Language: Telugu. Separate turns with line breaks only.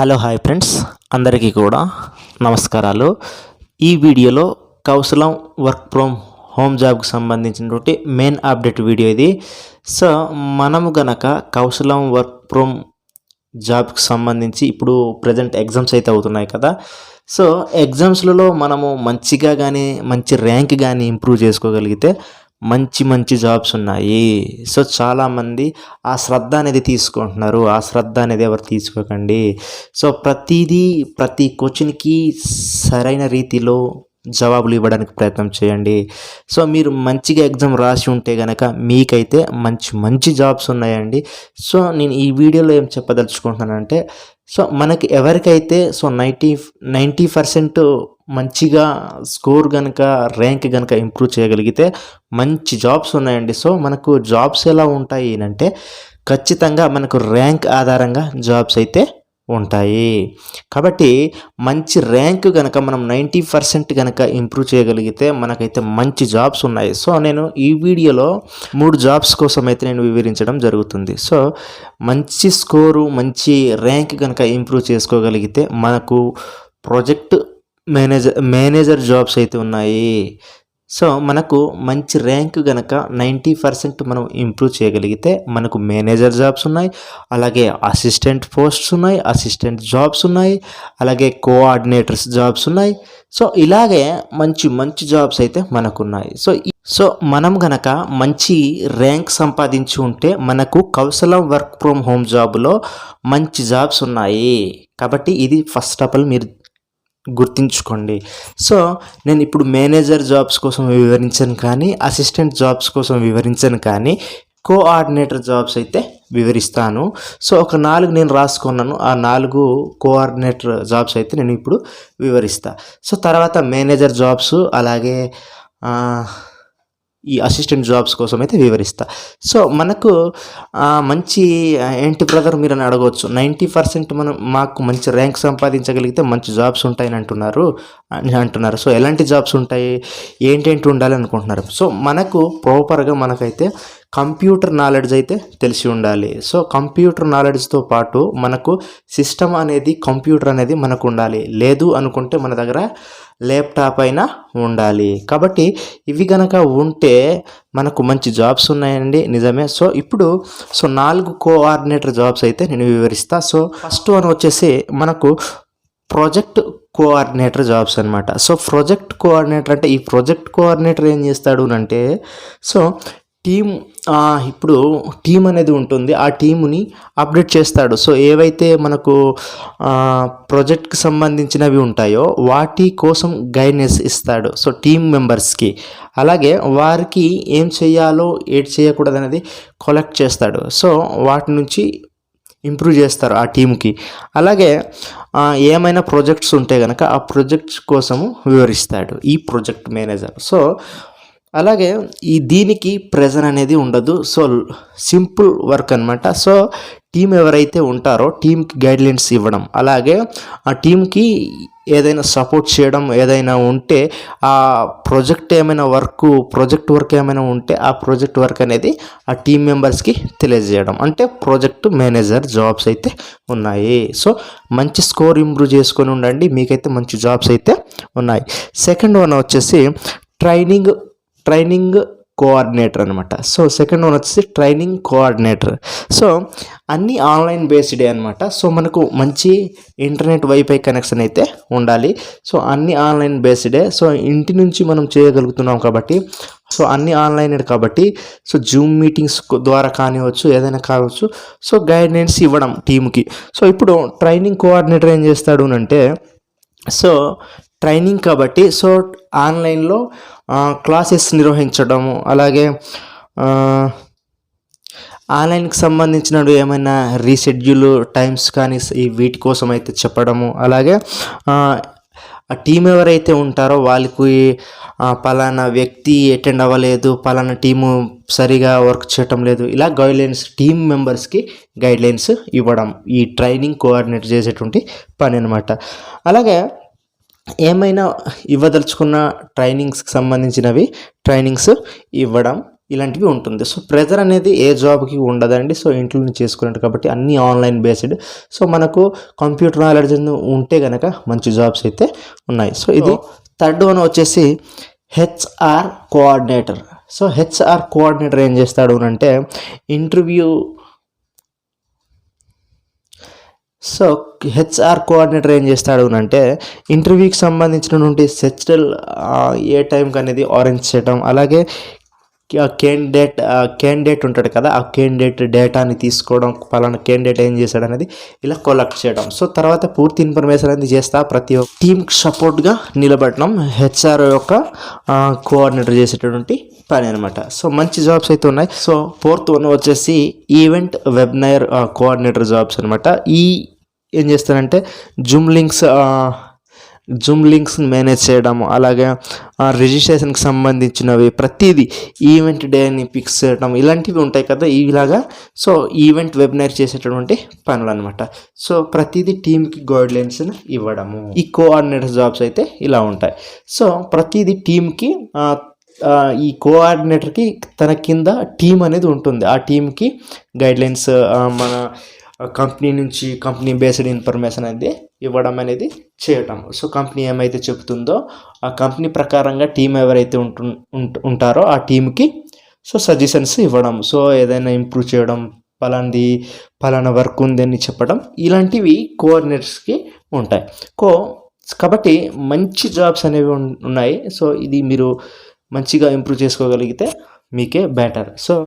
Hello hi friends. అందరికీ కూడా నమస్కారాలు. ఈ వీడియోలో కౌశలం వర్క్ ఫ్రమ్ హోమ్ జాబ్కి సంబంధించినటువంటి మెయిన్ అప్డేట్ వీడియో ఇది. సో మనము గనక కౌశలం వర్క్ ఫ్రమ్ జాబ్కి సంబంధించి ఇప్పుడు ప్రజెంట్ ఎగ్జామ్స్ అయితే అవుతున్నాయి కదా. సో ఎగ్జామ్స్లలో మనము మంచిగా కానీ మంచి ర్యాంక్ కానీ ఇంప్రూవ్ చేసుకోగలిగితే మంచి మంచి జాబ్స్ ఉన్నాయి. సో చాలామంది ఆ శ్రద్ధ అనేది తీసుకుంటున్నారు. ఆ శ్రద్ధ అనేది ఎవరు తీసుకోకండి. సో ప్రతిదీ ప్రతి క్వశ్చన్కి సరైన రీతిలో జవాబులు ఇవ్వడానికి ప్రయత్నం చేయండి. సో మీరు మంచిగా ఎగ్జామ్ రాసి ఉంటే కనుక మీకైతే మంచి మంచి జాబ్స్ ఉన్నాయండి. సో నేను ఈ వీడియోలో ఏం చెప్పదలుచుకుంటున్నానంటే సో మనకి ఎవరికైతే సో నైంటీ నైంటీ పర్సెంట్ మంచిగా స్కోర్ కనుక ర్యాంక్ కనుక ఇంప్రూవ్ చేయగలిగితే మంచి జాబ్స్ ఉన్నాయండి. సో మనకు జాబ్స్ ఎలా ఉంటాయి అంటే ఖచ్చితంగా మనకు ర్యాంక్ ఆధారంగా జాబ్స్ అయితే ఉంటాయి. కాబట్టి మంచి ర్యాంక్ కనుక మనం నైంటీ పర్సెంట్ కనుక ఇంప్రూవ్ చేయగలిగితే మనకైతే మంచి జాబ్స్ ఉన్నాయి. సో నేను ఈ వీడియోలో మూడు జాబ్స్ కోసం అయితే నేను వివరించడం జరుగుతుంది. సో మంచి స్కోరు మంచి ర్యాంక్ కనుక ఇంప్రూవ్ చేసుకోగలిగితే మనకు ప్రాజెక్ట్ మేనేజర్ మేనేజర్ జాబ్స్ అయితే ఉన్నాయి. సో మనకు మంచి ర్యాంక్ కనుక నైంటీ పర్సెంట్ మనం ఇంప్రూవ్ చేయగలిగితే మనకు మేనేజర్ జాబ్స్ ఉన్నాయి అలాగే అసిస్టెంట్ పోస్ట్స్ ఉన్నాయి అసిస్టెంట్ జాబ్స్ ఉన్నాయి అలాగే కోఆర్డినేటర్స్ జాబ్స్ ఉన్నాయి. సో ఇలాగే మంచి మంచి జాబ్స్ అయితే మనకు ఉన్నాయి సో సో మనం గనక మంచి ర్యాంక్ సంపాదించి ఉంటే మనకు కౌశలం వర్క్ ఫ్రమ్ హోమ్ జాబ్లో మంచి జాబ్స్ ఉన్నాయి. కాబట్టి ఇది ఫస్ట్ ఆఫ్ ఆల్ మీరు గుర్తించుకోండి. సో నేను ఇప్పుడు మేనేజర్ జాబ్స్ కోసం వివరించాను కానీ అసిస్టెంట్ జాబ్స్ కోసం వివరించాను కానీ కోఆర్డినేటర్ జాబ్స్ అయితే వివరిస్తాను. సో ఒక నాలుగు నేను రాసుకున్నాను. ఆ నాలుగు కోఆర్డినేటర్ జాబ్స్ అయితే నేను ఇప్పుడు వివరిస్తా. సో తర్వాత మేనేజర్ జాబ్స్ అలాగే ఈ అసిస్టెంట్ జాబ్స్ కోసం అయితే వివరిస్తా. సో మనకు మంచి ఏంటి బ్రదర్ మీరు అని అడగవచ్చు. నైంటీ పర్సెంట్ మనం మాకు మంచి ర్యాంక్ సంపాదించగలిగితే మంచి జాబ్స్ ఉంటాయని అంటున్నారు అని అంటున్నారు. సో ఎలాంటి జాబ్స్ ఉంటాయి? ఏంటేంటి ఉండాలి అనుకుంటున్నారు? సో మనకు ప్రాపర్గా మనకైతే కంప్యూటర్ నాలెడ్జ్ అయితే తెలిసి ఉండాలి. సో కంప్యూటర్ నాలెడ్జ్తో పాటు మనకు సిస్టమ్ అనేది కంప్యూటర్ అనేది మనకు ఉండాలి. లేదు అనుకుంటే మన దగ్గర ల్యాప్టాప్ అయినా ఉండాలి. కాబట్టి ఇవి కనుక ఉంటే మనకు మంచి జాబ్స్ ఉన్నాయండి. నిజమే. సో ఇప్పుడు సో నాలుగు కోఆర్డినేటర్ జాబ్స్ అయితే నేను వివరిస్తా. సో ఫస్ట్ వన్ వచ్చేసి మనకు ప్రాజెక్ట్ కోఆర్డినేటర్ జాబ్స్ అనమాట సో ప్రాజెక్ట్ కోఆర్డినేటర్ అంటే ఈ ప్రాజెక్ట్ కోఆర్డినేటర్ ఏం చేస్తాడు అంటే సో టీం ఇప్పుడు టీం అనేది ఉంటుంది. ఆ టీముని అప్డేట్ చేస్తాడు. సో ఏవైతే మనకు ప్రాజెక్ట్కి సంబంధించినవి ఉంటాయో వాటి కోసం గైడెన్స్ ఇస్తాడు. సో టీం మెంబర్స్కి. అలాగే వారికి ఏం చేయాలో ఏది చేయకూడదు అనేది కలెక్ట్ చేస్తాడు. సో వాటి నుంచి ఇంప్రూవ్ చేస్తారు ఆ టీంకి అలాగే ఏమైనా ప్రాజెక్ట్స్ ఉంటే కనుక ఆ ప్రాజెక్ట్స్ కోసము వివరిస్తాడు ఈ ప్రాజెక్ట్ మేనేజర్. సో అలాగే ఈ దీనికి ప్రెజర్ అనేది ఉండదు. సో సింపుల్ వర్క్ అనమాట సో టీం ఎవరైతే ఉంటారో టీంకి గైడ్లైన్స్ ఇవ్వడం. అలాగే ఆ టీంకి ఏదైనా సపోర్ట్ చేయడం ఏదైనా ఉంటే ఆ ప్రాజెక్ట్ ఏమైనా వర్క్ ప్రాజెక్ట్ వర్క్ ఏమైనా ఉంటే ఆ ప్రాజెక్ట్ వర్క్ అనేది ఆ టీం మెంబర్స్కి తెలియజేయడం. అంటే ప్రాజెక్ట్ మేనేజర్ జాబ్స్ అయితే ఉన్నాయి. సో మంచి స్కోర్ ఇంప్రూవ్ చేసుకొని ఉండండి. మీకైతే మంచి జాబ్స్ అయితే ఉన్నాయి. సెకండ్ వన్ వచ్చేసి ట్రైనింగ్ ట్రైనింగ్ కోఆర్డినేటర్ అనమాట సో సెకండ్ వన్ వచ్చేసి ట్రైనింగ్ కోఆర్డినేటర్. సో అన్నీ ఆన్లైన్ బేస్డే అనమాట సో మనకు మంచి ఇంటర్నెట్ వైఫై కనెక్షన్ అయితే ఉండాలి. సో అన్ని ఆన్లైన్ బేస్డే. సో ఇంటి నుంచి మనం చేయగలుగుతున్నాం కాబట్టి సో అన్ని ఆన్లైన్ కాబట్టి సో జూమ్ మీటింగ్స్ ద్వారా కానివచ్చు ఏదైనా కావచ్చు సో గైడెన్స్ ఇవ్వడం టీంకి సో ఇప్పుడు ట్రైనింగ్ కోఆర్డినేటర్ ఏం చేస్తాడు అంటే సో ట్రైనింగ్ కాబట్టి సో ఆన్లైన్లో క్లాసెస్ నిర్వహించడము అలాగే ఆన్లైన్కి సంబంధించిన ఏమైనా రీషెడ్యూల్ టైమ్స్ కానీ ఈ వీటి కోసం అయితే చెప్పడము అలాగే ఆ, టీం ఎవరైతే ఉంటారో వాళ్ళకి పలానా వ్యక్తి అటెండ్ అవ్వలేదు పలానా టీము సరిగా వర్క్ చేయటం లేదు ఇలా గైడ్లైన్స్ టీం మెంబర్స్కి గైడ్లైన్స్ ఇవ్వడం ఈ ట్రైనింగ్ కోఆర్డినేట్ చేసేటువంటి పని అనమాట అలాగే ఏమైనా ఇవ్వదలుచుకున్న ట్రైనింగ్స్కి సంబంధించినవి ట్రైనింగ్స్ ఇవ్వడం ఇలాంటివి ఉంటుంది. సో ప్రెజర్ అనేది ఏ జాబ్కి ఉండదండి. సో ఇంట్లో నుంచి చేసుకున్నట్టు కాబట్టి అన్నీ ఆన్లైన్ బేస్డ్ సో మనకు కంప్యూటర్ నాలెడ్జ్ ఉంటే కనుక మంచి జాబ్స్ అయితే ఉన్నాయి. సో ఇది థర్డ్ వన్ వచ్చేసి HR coordinator so HR coordinator ఏం చేస్తాడు అని అంటే ఇంటర్వ్యూ సో హెచ్ఆర్ కోఆర్డినేటర్ ఏం చేస్తాడు అంటే ఇంటర్వ్యూకి సంబంధించినటువంటి సెచరల్ ఏ టైంకి అనేది ఆరెంజ్ చేయడం అలాగే క్యాండిడేట్ క్యాండిడేట్ ఉంటాడు కదా ఆ క్యాండిడేట్ డేటాని తీసుకోవడం పలానా క్యాండిడేట్ ఏం చేశాడు అనేది ఇలా కలెక్ట్ చేయడం. సో తర్వాత పూర్తి ఇన్ఫర్మేషన్ అనేది చేస్తా ప్రతి ఒక్క టీంకి సపోర్ట్గా నిలబడడం హెచ్ఆర్ యొక్క కోఆర్డినేటర్ చేసేటటువంటి పని అనమాట సో మంచి జాబ్స్ అయితే ఉన్నాయి. సో ఫోర్త్ వన్ వచ్చేసి ఈవెంట్ వెబ్నైర్ కోఆర్డినేటర్ జాబ్స్ అనమాట ఈ ఏం చేస్తారంటే జూమ్ లింక్స్ జూమ్ లింక్స్ని మేనేజ్ చేయడము అలాగే రిజిస్ట్రేషన్కి సంబంధించినవి ప్రతిదీ ఈవెంట్ డేని ఫిక్స్ చేయడం ఇలాంటివి ఉంటాయి కదా ఇలాగా. సో ఈవెంట్ వెబినార్ చేసేటటువంటి పనులు అనమాట సో ప్రతిదీ టీమ్కి గైడ్లైన్స్ని ఇవ్వడము. ఈ కోఆర్డినేటర్ జాబ్స్ అయితే ఇలా ఉంటాయి. సో ప్రతిదీ టీమ్కి ఈ కోఆర్డినేటర్కి తన కింద టీం అనేది ఉంటుంది. ఆ టీంకి గైడ్లైన్స్ మన కంపెనీ నుంచి కంపెనీ బేస్డ్ ఇన్ఫర్మేషన్ అనేది ఇవ్వడం అనేది చేయటం. సో కంపెనీ ఏమైతే చెబుతుందో ఆ కంపెనీ ప్రకారంగా టీం ఎవరైతే ఉంటు ఉంటారో ఆ టీంకి సో సజెషన్స్ ఇవ్వడం. సో ఏదైనా ఇంప్రూవ్ చేయడం పలాంది పలానా వర్క్ ఉంది అని చెప్పడం ఇలాంటివి కోఆర్డినేటర్స్కి ఉంటాయి. కో కాబట్టి మంచి జాబ్స్ అనేవి ఉన్నాయి. సో ఇది మీరు మంచిగా ఇంప్రూవ్ చేసుకోగలిగితే మీకే బెటర్. సో